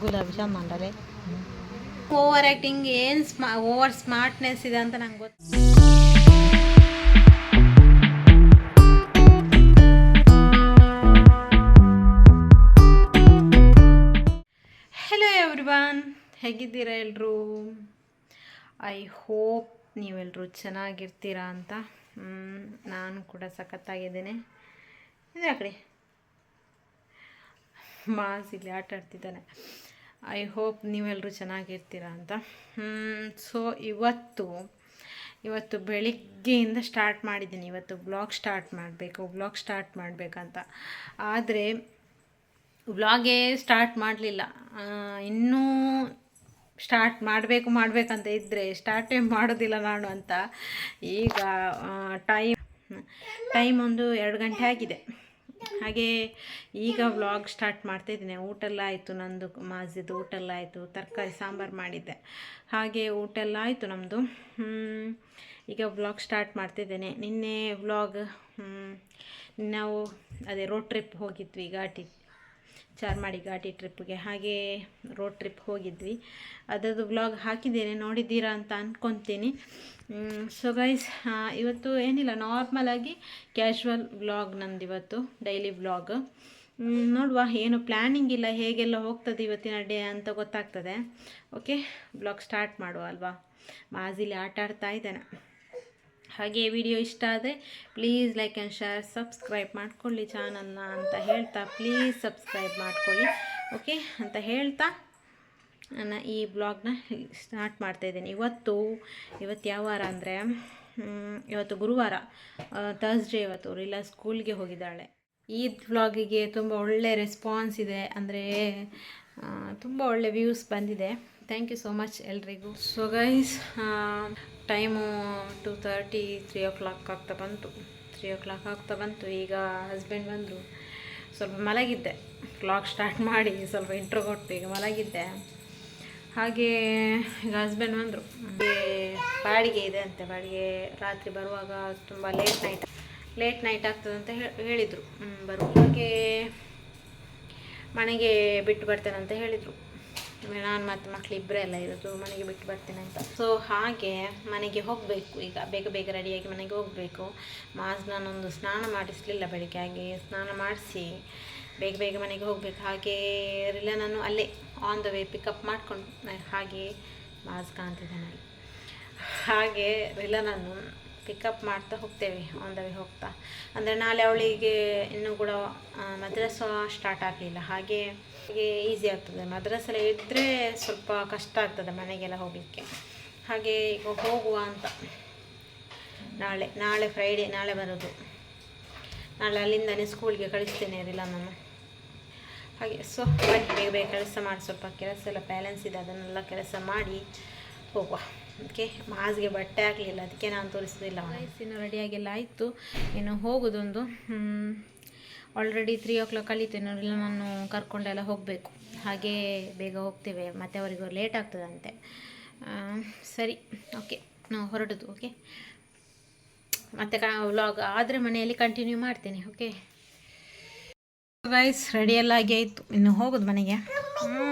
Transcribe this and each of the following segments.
ಗುಲಾಬಿ jam ಮಾಡಲೆ over acting ಏನು ಸ್ಮಾ over smartness ಇದೆ ಅಂತ ನಂಗೆ ಗೊತ್ತು ಹೆಲೋ ಎವ್ರಿವನ್ ಹೇಗಿದ್ದೀರಾ ಎಲ್ಲರೂ ಐ ಹೋಪ್ ನೀವೆಲ್ಲರೂ ಚೆನ್ನಾಗಿರ್ತೀರಾ ಅಂತ. ನಾನು ಕೂಡ ಸಖತ್ತಾಗಿದ್ದೀನಿ. ಇದೆ ಆ ಕಡೆ. ಮಾಸ್ ಇಲ್ಲಿ ಆಟ ಆಡ್ತಿದ್ದಾನೆ ಐ ಹೋಪ್ ನೀವೆಲ್ಲರೂ ಚೆನ್ನಾಗಿರ್ತೀರಾ ಅಂತ. ಸೊ ಇವತ್ತು ಇವತ್ತು ಬೆಳಿಗ್ಗೆಯಿಂದ ಸ್ಟಾರ್ಟ್ ಮಾಡಿದ್ದೀನಿ. ಇವತ್ತು ಬ್ಲಾಗ್ ಸ್ಟಾರ್ಟ್ ಮಾಡಬೇಕು ಬ್ಲಾಗ್ ಸ್ಟಾರ್ಟ್ ಮಾಡಬೇಕಂತ. ಆದರೆ ಬ್ಲಾಗೇ ಸ್ಟಾರ್ಟ್ ಮಾಡಲಿಲ್ಲ. ಇನ್ನೂ ಸ್ಟಾರ್ಟ್ ಮಾಡಬೇಕು, ಮಾಡಬೇಕಂತ ಇದ್ದರೆ ಸ್ಟಾರ್ಟೇ ಮಾಡೋದಿಲ್ಲ ನಾನು ಅಂತ. ಈಗ ಟೈಮ್ ಟೈಮ್ ಒಂದು ಎರಡು ಗಂಟೆ ಆಗಿದೆ. ಹಾಗೆ ಈಗ ವ್ಲಾಗ್ ಸ್ಟಾರ್ಟ್ ಮಾಡ್ತಾಯಿದ್ದೀನಿ ಊಟ ಎಲ್ಲ ಆಯಿತು ನಂದು, ಮಾಜಿದ್ದು ಊಟ ಎಲ್ಲ ಆಯಿತು, ತರಕಾರಿ ಸಾಂಬಾರು ಮಾಡಿದ್ದೆ. ಹಾಗೆ ಊಟ ಎಲ್ಲ ಆಯಿತು ನಮ್ಮದು ಈಗ ವ್ಲಾಗ್ ಸ್ಟಾರ್ಟ್ ಮಾಡ್ತಿದ್ದೇನೆ ನಿನ್ನೆ ವ್ಲಾಗ್ ನಾವು ಅದೇ ರೋಡ್ ಟ್ರಿಪ್ ಹೋಗಿದ್ವಿ ಘಾಟಿ. ಚಾರ್ಮಾಡಿ ಘಾಟಿ ಟ್ರಿಪ್ಗೆ ಹಾಗೆ ರೋಡ್ ಟ್ರಿಪ್ ಹೋಗಿದ್ವಿ. ಅದರದ್ದು ವ್ಲಾಗ್ ಹಾಕಿದ್ದೇನೆ, ನೋಡಿದ್ದೀರಾ ಅಂತ ಅಂದ್ಕೊತೀನಿ ಸೊ ಗೈಸ್ ಇವತ್ತು ಏನಿಲ್ಲ ನಾರ್ಮಲಾಗಿ ಕ್ಯಾಶುವಲ್ ವ್ಲಾಗ್ ನಂದು ಇವತ್ತು ಡೈಲಿ ವ್ಲಾಗ್ ನೋಡುವ, ಏನು ಪ್ಲ್ಯಾನಿಂಗ್ ಇಲ್ಲ, ಹೇಗೆಲ್ಲ ಹೋಗ್ತದೆ ಇವತ್ತಿನ ಡೇ ಅಂತ ಗೊತ್ತಾಗ್ತದೆ. ಓಕೆ ಬ್ಲಾಗ್ ಸ್ಟಾರ್ಟ್ ಮಾಡುವ ಅಲ್ವಾ? ಮಾಜಿಲಿ ಆಟ ಆಡ್ತಾ ಇದ್ದಾನೆ. ಹಾಗೆ ವಿಡಿಯೋ ಇಷ್ಟ ಆದರೆ please like and share subscribe ಮಾಡ್ಕೊಳ್ಳಿ ಚಾನಲ್ನ ಅಂತ ಹೇಳ್ತಾ ಪ್ಲೀಸ್ ಸಬ್ಸ್ಕ್ರೈಬ್ ಮಾಡ್ಕೊಳ್ಳಿ. ಓಕೆ ಅಂತ ಹೇಳ್ತಾ ನಾನು ಈ ಬ್ಲಾಗ್ನ ಸ್ಟಾರ್ಟ್ ಮಾಡ್ತಾಯಿದ್ದೀನಿ ಇವತ್ತು ಇವತ್ತು ಯಾವ ವಾರ ಅಂದರೆ ಇವತ್ತು ಗುರುವಾರ ಥರ್ಸ್ಡೇ ಇವತ್ತು ರಿಲಾ ಸ್ಕೂಲ್ಗೆ ಹೋಗಿದ್ದಾಳೆ. ಈ ವ್ಲಾಗಿಗೆ ತುಂಬ ಒಳ್ಳೆ ರೆಸ್ಪಾನ್ಸ್ ಇದೆ. ಅಂದರೆ ತುಂಬ ಒಳ್ಳೆ ವ್ಯೂಸ್ ಬಂದಿದೆ. ಥ್ಯಾಂಕ್ ಯು ಸೋ ಮಚ್ ಎಲ್ರಿಗೂ. So guys time two thirty three o'clock ಆಗ್ತಾ ಬಂತು. ತ್ರೀ ಓ ಕ್ಲಾಕ್ ಆಗ್ತಾ ಬಂತು. ಈಗ ಹಸ್ಬೆಂಡ್ ಬಂದರು. ಸ್ವಲ್ಪ ಮಲಗಿದ್ದೆ. ಕ್ಲಾಕ್ ಸ್ಟಾರ್ಟ್ ಮಾಡಿ ಸ್ವಲ್ಪ ಇಂಟ್ರೋ ಕೊಟ್ಟು ಈಗ ಮಲಗಿದ್ದೆ. ಹಾಗೆ ಈಗ ಹಸ್ಬೆಂಡ್ ಬಂದರು. ಬಾಡಿಗೆ ಇದೆ ಅಂತೆ. ಬಾಡಿಗೆ ರಾತ್ರಿ ಬರುವಾಗ ತುಂಬ ಲೇಟ್ ನೈಟ್ ಲೇಟ್ ನೈಟ್ ಆಗ್ತದೆ ಅಂತ ಹೇಳಿದರು. ಬರುವಾಗೆ ಮನೆಗೆ ಬಿಟ್ಟು ಬರ್ತೇನೆ ಅಂತ ಹೇಳಿದರು. ನಾನು ಮತ್ತೆ ಮಕ್ಳು ಇಬ್ಬರೇ ಎಲ್ಲ ಇರೋದು, ಮನೆಗೆ ಬಿಟ್ಟು ಬರ್ತೇನೆ ಅಂತ. ಸೊ ಹಾಗೆ ಮನೆಗೆ ಹೋಗಬೇಕು ಈಗ, ಬೇಗ ಬೇಗ ರೆಡಿಯಾಗಿ ಮನೆಗೆ ಹೋಗಬೇಕು. ಮಾಸ್ ನಾನೊಂದು ಸ್ನಾನ ಮಾಡಿಸಲಿಲ್ಲ ಬೆಳಿಗ್ಗೆ, ಹಾಗೆ ಸ್ನಾನ ಮಾಡಿಸಿ ಬೇಗ ಬೇಗ ಮನೆಗೆ ಹೋಗಬೇಕು. ಹಾಗೆ ರಿಲ್ಲ ನಾನು ಅಲ್ಲೇ ಆನ್ ದ ವೇ ಪಿಕಪ್ ಮಾಡ್ಕೊಂಡು, ಹಾಗೆ ಮಾಸ್ ಕಾಣ್ತಿದ್ದೇನೆ ಅಲ್ಲಿ ಹಾಗೆ ರಿಲ್ಲ ನಾನು ಪಿಕಪ್ ಮಾಡ್ತಾ ಹೋಗ್ತೇವೆ ಆನ್ ದ ವೇ ಹೋಗ್ತಾ. ಅಂದರೆ ನಾಳೆ ಅವಳಿಗೆ ಇನ್ನೂ ಕೂಡ ಮದ್ರಸ ಸ್ಟಾರ್ಟ್ ಆಗಲಿಲ್ಲ. ಹಾಗೆ ಈಸಿ ಆಗ್ತದೆ. ಮದ್ರಸೆಲ್ಲ ಇದ್ದರೆ ಸ್ವಲ್ಪ ಕಷ್ಟ ಆಗ್ತದೆ ಮನೆಗೆಲ್ಲ ಹೋಗಲಿಕ್ಕೆ. ಹಾಗೆ ಈಗ ಹೋಗುವ ಅಂತ. ನಾಳೆ ನಾಳೆ ಫ್ರೈಡೇ ನಾಳೆ ಬರೋದು. ನಾಳೆ ಅಲ್ಲಿಂದನೇ ಸ್ಕೂಲ್ಗೆ ಕಳಿಸ್ತೇನೆ ಇರಲಿಲ್ಲ ನಾನು. ಹಾಗೆ ಸೊ ಬೇಗ ಬೇಗ ಕೆಲಸ ಮಾಡಿ. ಸ್ವಲ್ಪ ಕೆಲಸ ಎಲ್ಲ ಬ್ಯಾಲೆನ್ಸ್ ಇದೆ, ಅದನ್ನೆಲ್ಲ ಕೆಲಸ ಮಾಡಿ. ಹೋಗುವ. ಓಕೆ ಮಾಸ್ಗೆ ಬಟ್ಟೆ ಆಗಲಿಲ್ಲ ಅದಕ್ಕೆ ನಾನು ತೋರಿಸೋದಿಲ್ಲ ಇನ್ನು ರೆಡಿಯಾಗೆಲ್ಲ ಆಯಿತು. ಇನ್ನು ಹೋಗೋದೊಂದು ಆಲ್ರೆಡಿ ತ್ರೀ ಓ ಕ್ಲಾಕ್ ಕಲಿತು ಇಲ್ಲ ನಾನು ಕರ್ಕೊಂಡೆಲ್ಲ ಹೋಗಬೇಕು. ಹಾಗೆ ಬೇಗ ಹೋಗ್ತೇವೆ, ಮತ್ತೆ ಅವರಿಗೂ ಲೇಟ್ ಆಗ್ತದಂತೆ. ಸರಿ ಓಕೆ ನಾವು ಹೊರಡೋದು ಓಕೆ ಮತ್ತು ವ್ಲಾಗ್ ಆದರೆ ಮನೆಯಲ್ಲಿ ಕಂಟಿನ್ಯೂ ಮಾಡ್ತೇನೆ ಓಕೆ ಗೈಸ್ ರೆಡಿಯೆಲ್ಲ ಆಗಿ ಆಯಿತು, ಇನ್ನು ಹೋಗೋದು ಮನೆಗೆ. ಹ್ಮ್.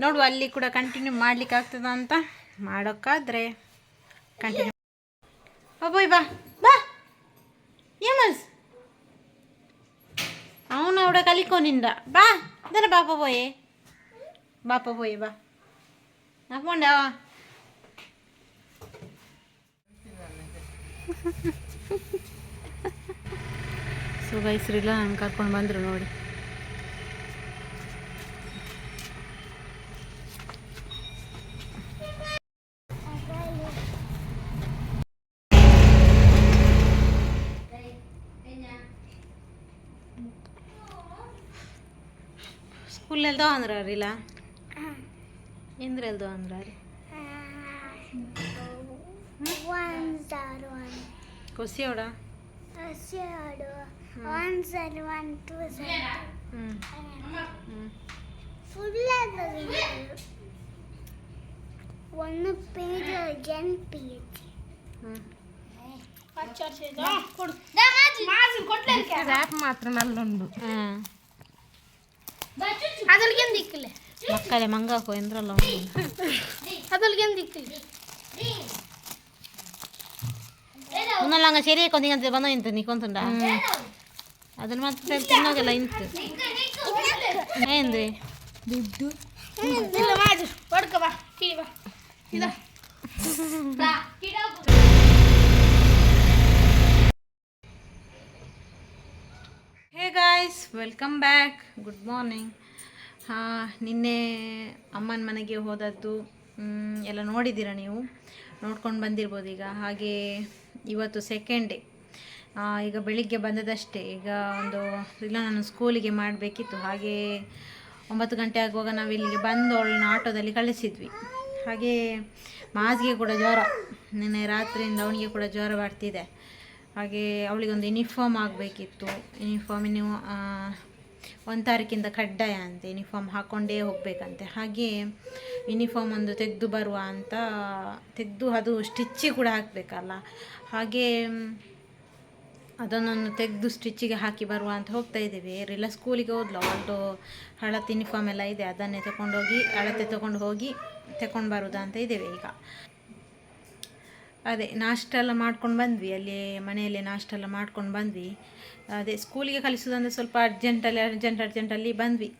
ನೋಡುವ ಅಲ್ಲಿ ಕೂಡ ಕಂಟಿನ್ಯೂ ಮಾಡ್ಲಿಕ್ಕೆ ಆಗ್ತದ ಅಂತ. ಮಾಡೋಕ್ಕಾದ್ರೆ ಕಂಟಿನ್ಯೂ ಬಾಬೋಯ್ ಬಾ ಬಾ ಏಮಸ್ ಅವನು ಅವಡ ಕಲಿಕೋನಿಂದ. ಬಾ ಇದರ ಬಾಪ ಬೋಯೆ. ಬಾಪ ಬೋಯೆ, ಬಾ. ಹಾಕೊಂಡ. ಸೊ ಗೈಸ್ರಿಲ್ಲ ನಾನು ಕರ್ಕೊಂಡು ಬಂದರು ನೋಡಿ. పుల్లలతో అందరారు ఇలా ఇంద్రలతో అందరారు కొసేవడా కొసేవాడు one sir one two sir ஃபுல்லாக ஒன்று பேஜ் ஜென் பேஜ் ర్యాప్ మాత్రం నల్లుండు ಅಲ್ಲೇ ಮಕ್ಕಳೇ ಮಂಗಾಕೋ ಎಂದ್ರಲ್ಲ ಅದಲ್ಲಿಗೆ ಎಂದಿಕ್ತೀವಿ ಮುನ್ನಲ್ಲ ಸರಿ ಕೊಂದಿಗಂತ ಬಂದ ಇಂತ ನಿಕೊಂತುಂಡ ಅದನ್ನ ಮತ್ತೆ ತಿನ್ನೋಗೆಲ್ಲ ಇಂತು ಏನ್ರಿ ದುಡ್ಡು ಇಲ್ಲ ಮಾಡು ಹೊಡ್ಕ ಬಾ ಕಿಡಿ ಬಾ ಇದ ಹೇ guys welcome back good morning ಹಾಂ ನಿನ್ನೆ ಅಮ್ಮನ ಮನೆಗೆ ಹೋದದ್ದು ಎಲ್ಲ ನೋಡಿದ್ದೀರ ನೀವು? ನೋಡ್ಕೊಂಡು ಬಂದಿರ್ಬೋದು ಈಗ. ಹಾಗೆ ಇವತ್ತು ಸೆಕೆಂಡ್ ಡೇ ಈಗ ಬೆಳಿಗ್ಗೆ ಬಂದದಷ್ಟೇ. ಈಗ ಒಂದು, ಇಲ್ಲ, ನಾನು ಸ್ಕೂಲಿಗೆ ಮಾಡಬೇಕಿತ್ತು. ಹಾಗೆ ಒಂಬತ್ತು ಗಂಟೆ ಆಗುವಾಗ ನಾವು ಇಲ್ಲಿಗೆ ಬಂದು ಅವಳನ್ನ ಆಟೋದಲ್ಲಿ ಕಳಿಸಿದ್ವಿ. ಹಾಗೆ ಮಾಸ್ಗೆ ಕೂಡ ಜ್ವರ. ನಿನ್ನೆ ರಾತ್ರಿಯಿಂದ ಅವನಿಗೆ ಕೂಡ ಜ್ವರ ಬರ್ತಿದೆ. ಹಾಗೆ ಅವಳಿಗೊಂದು ಯೂನಿಫಾರ್ಮ್ ಆಗಬೇಕಿತ್ತು. ಯೂನಿಫಾರ್ಮ್ ನೀವು ಒಂದು ತಾರೀಕಿಂದ ಕಡ್ಡಾಯ ಅಂತೆ ಯೂನಿಫಾರ್ಮ್ ಹಾಕ್ಕೊಂಡೇ ಹೋಗಬೇಕಂತೆ. ಹಾಗೆ ಯೂನಿಫಾರ್ಮ್ ಒಂದು ತೆಗೆದು ಬರುವ ಅಂತ, ತೆಗೆದು ಅದು ಸ್ಟಿಚ್ಚಿ ಕೂಡ ಹಾಕಬೇಕಲ್ಲ. ಹಾಗೆ ಅದನ್ನೊಂದು ತೆಗೆದು ಸ್ಟಿಚ್ಚಿಗೆ ಹಾಕಿ ಬರುವ ಅಂತ ಹೋಗ್ತಾ ಇದ್ದೀವಿ. ರಿಲ್ಲ ಸ್ಕೂಲಿಗೆ ಹೋದ್ಲು ಅವಳದು ಹಳತ್ ಯೂನಿಫಾರ್ಮ್ ಎಲ್ಲ ಇದೆ, ಅದನ್ನೇ ತಗೊಂಡೋಗಿ ಅಳತೆ ತಗೊಂಡು ಹೋಗಿ ತಗೊಂಡು ಬರೋದಾ ಅಂತ ಇದ್ದೇವೆ ಈಗ. ಅದೇ ನಾಷ್ಟ ಎಲ್ಲ ಮಾಡ್ಕೊಂಡು ಬಂದ್ವಿ, ಅಲ್ಲಿ ಮನೆಯಲ್ಲಿ ನಾಷ್ಟ ಎಲ್ಲ ಮಾಡ್ಕೊಂಡು ಬಂದ್ವಿ. ಅದೇ ಸ್ಕೂಲಿಗೆ ಕಲಿಸೋದಂದ್ರೆ ಸ್ವಲ್ಪ ಅರ್ಜೆಂಟಲ್ಲಿ ಅರ್ಜೆಂಟ್ ಅರ್ಜೆಂಟಲ್ಲಿ ಬಂದ್ವಿ.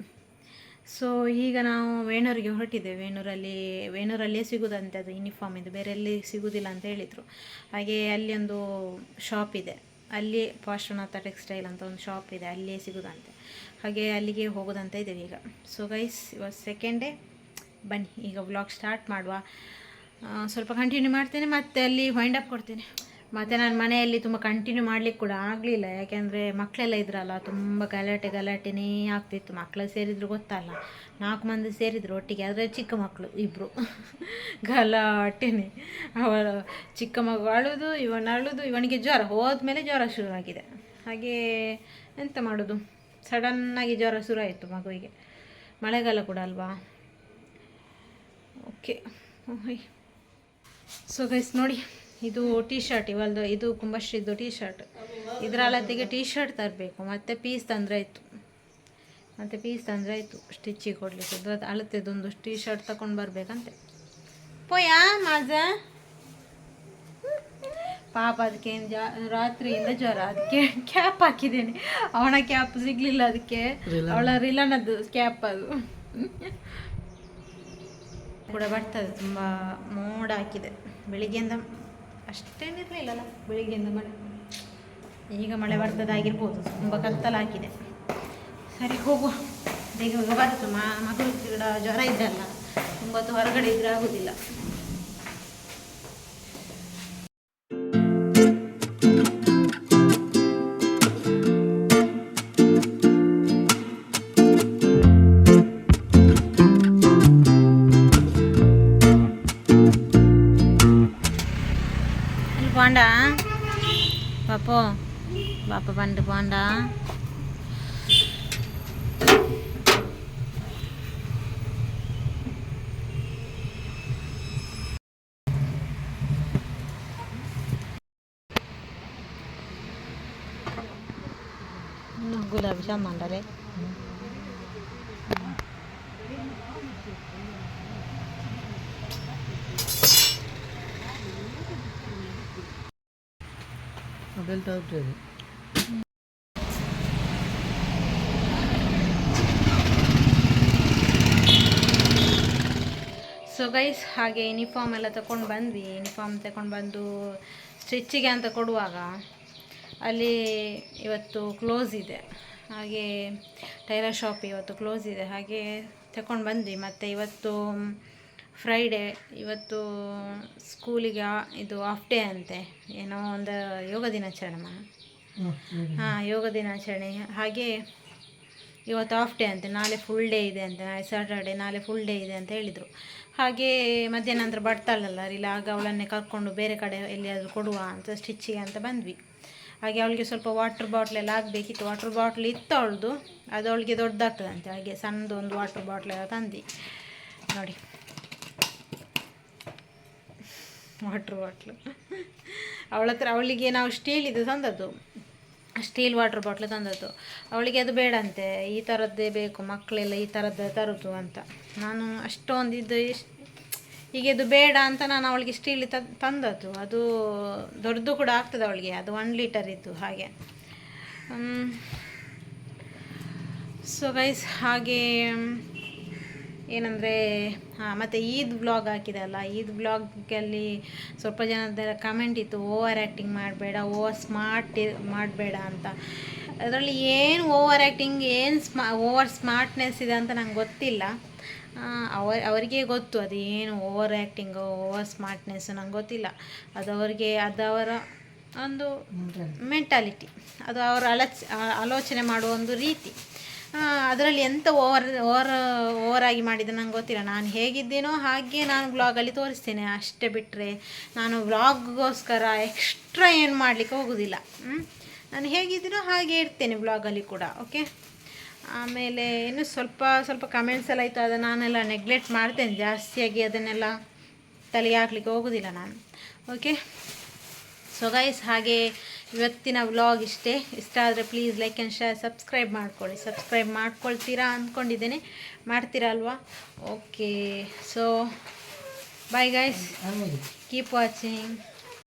ಸೊ ಈಗ ನಾವು ವೇಣೂರಿಗೆ ಹೊರಟಿದ್ದೇವೆ. ವೇಣೂರಲ್ಲಿ, ವೇಣೂರಲ್ಲೇ ಸಿಗೋದಂತೆ ಅದು ಯೂನಿಫಾರ್ಮ್ ಇದು, ಬೇರೆ ಎಲ್ಲಿ ಸಿಗೋದಿಲ್ಲ ಅಂತ ಹೇಳಿದರು. ಹಾಗೆ ಅಲ್ಲಿ ಒಂದು ಶಾಪ್ ಇದೆ. ಅಲ್ಲಿ ಪಾಶ್ವನಾಥ ಟೆಕ್ಸ್ಟೈಲ್ ಅಂತ ಒಂದು ಶಾಪ್ ಇದೆ ಅಲ್ಲಿಯೇ ಸಿಗೋದಂತೆ. ಹಾಗೆ ಅಲ್ಲಿಗೆ ಹೋಗೋದಂತ ಇದ್ದೇವೆ ಈಗ. ಸೊ ಗೈಸ್ ಇವತ್ತು ಸೆಕೆಂಡ್ ಡೇ ಬನ್ನಿ, ಈಗ ವ್ಲಾಗ್ ಸ್ಟಾರ್ಟ್ ಮಾಡುವ. ಸ್ವಲ್ಪ ಕಂಟಿನ್ಯೂ ಮಾಡ್ತೇನೆ, ಮತ್ತೆ ಅಲ್ಲಿ ವೈಂಡ್ ಅಪ್ ಕೊಡ್ತೇನೆ. ಮತ್ತು ನಾನು ಮನೆಯಲ್ಲಿ ತುಂಬ ಕಂಟಿನ್ಯೂ ಮಾಡಲಿಕ್ಕೆ ಕೂಡ ಆಗಲಿಲ್ಲ. ಯಾಕೆಂದರೆ ಮಕ್ಕಳೆಲ್ಲ ಇದ್ರಲ್ಲ, ತುಂಬ ಗಲಾಟೆ, ಗಲಾಟೆನೇ ಆಗ್ತಿತ್ತು. ಮಕ್ಕಳು ಸೇರಿದ್ರು ಗೊತ್ತಲ್ಲ. ನಾಲ್ಕು ಮಂದಿ ಸೇರಿದ್ರು ಒಟ್ಟಿಗೆ. ಆದರೆ ಚಿಕ್ಕ ಮಕ್ಕಳು ಇಬ್ಬರು ಗಲಾಟೆನೇ. ಅವರ ಚಿಕ್ಕ ಮಗು ಅಳುದು, ಇವನು ಅಳುದು, ಇವನಿಗೆ ಜ್ವರ. ಹೋದ್ಮೇಲೆ ಜ್ವರ ಶುರುವಾಗಿದೆ. ಹಾಗೇ ಎಂತ ಮಾಡೋದು? ಸಡನ್ನಾಗಿ ಜ್ವರ ಶುರು ಆಯಿತು ಮಗುವಿಗೆ. ಮಳೆಗಾಲ ಕೂಡ ಅಲ್ವಾ? ಓಕೆ ಸೊ ಗೈಸ್ ನೋಡಿ ಇದು ಟೀ ಶರ್ಟ್ ಇವಲ್ದು ಇದು ಕುಂಬಶ್ರೀದು ಟೀ ಶರ್ಟ್ ಇದರ ಅಳತೆಗೆ ಟೀ ಶರ್ಟ್ ತರಬೇಕು ಮತ್ತು ಪೀಸ್ ತಂದ್ರಾಯಿತು. ಮತ್ತು ಪೀಸ್ ತಂದ್ರಾಯಿತು ಸ್ಟಿಚ್ಚಿಗೆ ಕೊಡಲಿಕ್ಕೆ. ಅದ್ರ ಅಳತೆದೊಂದು ಟೀ ಶರ್ಟ್ ತಗೊಂಡು ಬರಬೇಕಂತೆ. ಪೋಯಾ ಮಾಜ? ಪಾಪ ಅದಕ್ಕೆ ಏನು ಜಾ ರಾತ್ರಿಯಿಂದ ಜ್ವರ. ಅದಕ್ಕೆ ಕ್ಯಾಪ್ ಹಾಕಿದ್ದೇನೆ. ಅವನ ಕ್ಯಾಪ್ ಸಿಗಲಿಲ್ಲ ಅದಕ್ಕೆ. ಅವಳ ರಿಲನದ್ದು ಕ್ಯಾಪ್ ಅದು. ಕೂಡ ಬರ್ತದೆ, ತುಂಬ ಮೋಡ ಹಾಕಿದೆ. ಬೆಳಿಗ್ಗೆಯಿಂದ ಅಷ್ಟೇನಿರಲಿಲ್ಲಲ್ಲ ಬೆಳಿಗ್ಗೆಯಿಂದ ಮಳೆ. ಈಗ ಮಳೆ ಬರ್ತದಾಗಿರ್ಬೋದು, ತುಂಬ ಕತ್ತಲು ಹಾಕಿದೆ. ಸರಿ, ಹೋಗುವ. ಬೇಗ ಬರ್ತು ಮಗಳು ಕೂಡ ಜ್ವರ ಇದ್ದಲ್ಲ ತುಂಬ ಹೊರಗಡೆ ಇದ್ರೆ ಆಗೋದಿಲ್ಲ. பாண்டா பாப்போ பாப்பா பண்ணிட்டு பாண்டா ഗുലാബ് ചന്ദണ്ടല്ലേ ಮೊಬೈಲ್ ತಗೊಳ್ತೇವೆ ಸೊ ಗೈಸ್ ಹಾಗೆ ಯೂನಿಫಾರ್ಮ್ ಎಲ್ಲ ತಗೊಂಡು ಬಂದ್ವಿ. ಯೂನಿಫಾರ್ಮ್ ತಗೊಂಡು ಬಂದು ಸ್ಟಿಚ್ಚಿಗೆ ಅಂತ ಕೊಡುವಾಗ ಅಲ್ಲಿ ಇವತ್ತು ಕ್ಲೋಸ್ ಇದೆ. ಹಾಗೆ ಟೈಲರ್ ಶಾಪ್ ಇವತ್ತು ಕ್ಲೋಸ್ ಇದೆ. ಹಾಗೆ ತಗೊಂಡು ಬಂದ್ವಿ. ಮತ್ತು ಇವತ್ತು ಫ್ರೈಡೇ ಇವತ್ತು ಸ್ಕೂಲಿಗೆ ಇದು ಆಫ್ ಡೇ ಅಂತೆ. ಏನೋ ಒಂದು ಯೋಗ ದಿನಾಚರಣೆ ಹಾಂ ಯೋಗ ದಿನಾಚರಣೆ. ಹಾಗೆ ಇವತ್ತು ಆಫ್ ಡೇ ಅಂತೆ. ನಾಳೆ ಫುಲ್ ಡೇ ಇದೆ ಅಂತೆ. ನಾಳೆ ಸ್ಯಾಟರ್ಡೆ ನಾಳೆ ಫುಲ್ ಡೇ ಇದೆ ಅಂತ ಹೇಳಿದರು. ಹಾಗೆ ಮಧ್ಯಾಹ್ನ ನಂತರ ಬರ್ತಾಳಲ್ಲ ಇಲ್ಲ ಆಗ ಅವಳನ್ನೇ ಕರ್ಕೊಂಡು ಬೇರೆ ಕಡೆ ಎಲ್ಲಿಯಾದರೂ ಕೊಡುವ ಅಂತ ಸ್ಟಿಚ್ಚಿಗೆ ಅಂತ ಬಂದ್ವಿ. ಹಾಗೆ ಅವಳಿಗೆ ಸ್ವಲ್ಪ ವಾಟ್ರ್ ಬಾಟ್ಲೆಲ್ಲ ಆಗಬೇಕಿತ್ತು. ವಾಟ್ರ್ ಬಾಟ್ಲ್ ಇತ್ತು ಅವಳದು. ಅದು ಅವಳಿಗೆ ದೊಡ್ಡದಾಗ್ತದಂತೆ. ಹಾಗೆ ಸಣ್ಣದು ಒಂದು ವಾಟ್ರ್ ಬಾಟ್ಲೆಲ್ಲ ತಂದು ನೋಡಿ. Water bottle. ಅವಳ ಹತ್ರ ಅವಳಿಗೆ ನಾವು ಸ್ಟೀಲಿದು ತಂದದ್ದು. ಸ್ಟೀಲ್ ವಾಟ್ರ್ ಬಾಟ್ಲ್ ತಂದದ್ದು. ಅವಳಿಗೆ ಅದು ಬೇಡ ಅಂತೆ. ಈ ಥರದ್ದೇ ಬೇಕು, ಮಕ್ಕಳೆಲ್ಲ ಈ ಥರದ್ದೇ ತರೋದು ಅಂತ. ನಾನು ಅಷ್ಟೊಂದು ಇದು ಈಗ ಇದು ಬೇಡ ಅಂತ ನಾನು ಅವಳಿಗೆ ಸ್ಟೀಲ್ ತಂದದ್ದು. ಅದು ದೊಡ್ಡದು ಕೂಡ ಆಗ್ತದೆ ಅವಳಿಗೆ. ಅದು ಒನ್ ಲೀಟರ್ ಇದ್ದು ಹಾಗೆ. ಸೊ ಗೈಸ್ ಹಾಗೆ ಏನಂದರೆ ಹಾಂ ಮತ್ತು ಈದ್ ಬ್ಲಾಗ್ ಹಾಕಿದಲ್ಲ ಈದ್ ಬ್ಲಾಗಲ್ಲಿ ಸ್ವಲ್ಪ ಜನದ ಕಮೆಂಟ್ ಇತ್ತು ಓವರ್ ಆ್ಯಕ್ಟಿಂಗ್ ಮಾಡಬೇಡ ಓವರ್ ಸ್ಮಾರ್ಟ್ ಮಾಡಬೇಡ ಅಂತ. ಅದರಲ್ಲಿ ಏನು ಓವರ್ ಆ್ಯಕ್ಟಿಂಗ್ ಏನು ಸ್ಮಾ ಓವರ್ ಸ್ಮಾರ್ಟ್ನೆಸ್ ಇದೆ ಅಂತ ನಂಗೆ ಗೊತ್ತಿಲ್ಲ. ಅವ ಅವರಿಗೆ ಗೊತ್ತು ಅದು ಏನು ಓವರ್ ಆ್ಯಕ್ಟಿಂಗು ಓವರ್ ಸ್ಮಾರ್ಟ್ನೆಸ್ ನಂಗೆ ಗೊತ್ತಿಲ್ಲ. ಅದು ಅವರಿಗೆ ಅದು ಅವರ ಒಂದು ಮೆಂಟಾಲಿಟಿ ಅದು ಅವರ ಅಲಚ್ ಆಲೋಚನೆ ಮಾಡುವ ಒಂದು ರೀತಿ. ಅದರಲ್ಲಿ ಎಂತ ಓವರ್ ಓವರ್ ಓವರ್ ಆಗಿ ಮಾಡಿದ ನಂಗೆ ಗೊತ್ತಿಲ್ಲ. ನಾನು ಹೇಗಿದ್ದೀನೋ ಹಾಗೆ ನಾನು ವ್ಲಾಗಲ್ಲಿ ತೋರಿಸ್ತೇನೆ. ಅಷ್ಟೇ ಬಿಟ್ಟರೆ ನಾನು ವ್ಲಾಗ್ಗೋಸ್ಕರ ಎಕ್ಸ್ಟ್ರಾ ಏನು ಮಾಡಲಿಕ್ಕೆ ಹೋಗೋದಿಲ್ಲ? ನಾನು ಹೇಗಿದ್ದೀನೋ ಹಾಗೆ ಇರ್ತೇನೆ ವ್ಲಾಗಲ್ಲಿ ಕೂಡ ಓಕೆ ಆಮೇಲೆ ಇನ್ನು ಸ್ವಲ್ಪ ಸ್ವಲ್ಪ ಕಮೆಂಟ್ಸ್ ಎಲ್ಲ ಇತ್ತು ಅದನ್ನು ನಾನೆಲ್ಲ ನೆಗ್ಲೆಕ್ಟ್ ಮಾಡ್ತೇನೆ ಜಾಸ್ತಿಯಾಗಿ ಅದನ್ನೆಲ್ಲ ತಲೆಗೆ ಹಾಕ್ಲಿಕ್ಕೆ ಹೋಗೋದಿಲ್ಲ ನಾನು ಓಕೆ ಸೊ ಗೈಸ್ ಹಾಗೆ ಇವತ್ತಿನ ವ್ಲಾಗ್ ಇಷ್ಟೇ. ಇಷ್ಟ ಆದರೆ please like and share subscribe ಮಾಡ್ಕೊಳ್ಳಿ. ಸಬ್ಸ್ಕ್ರೈಬ್ ಮಾಡ್ಕೊಳ್ತೀರಾ ಅಂದ್ಕೊಂಡಿದ್ದೇನೆ ಮಾಡ್ತೀರಾ ಅಲ್ವಾ? Okay so bye guys keep watching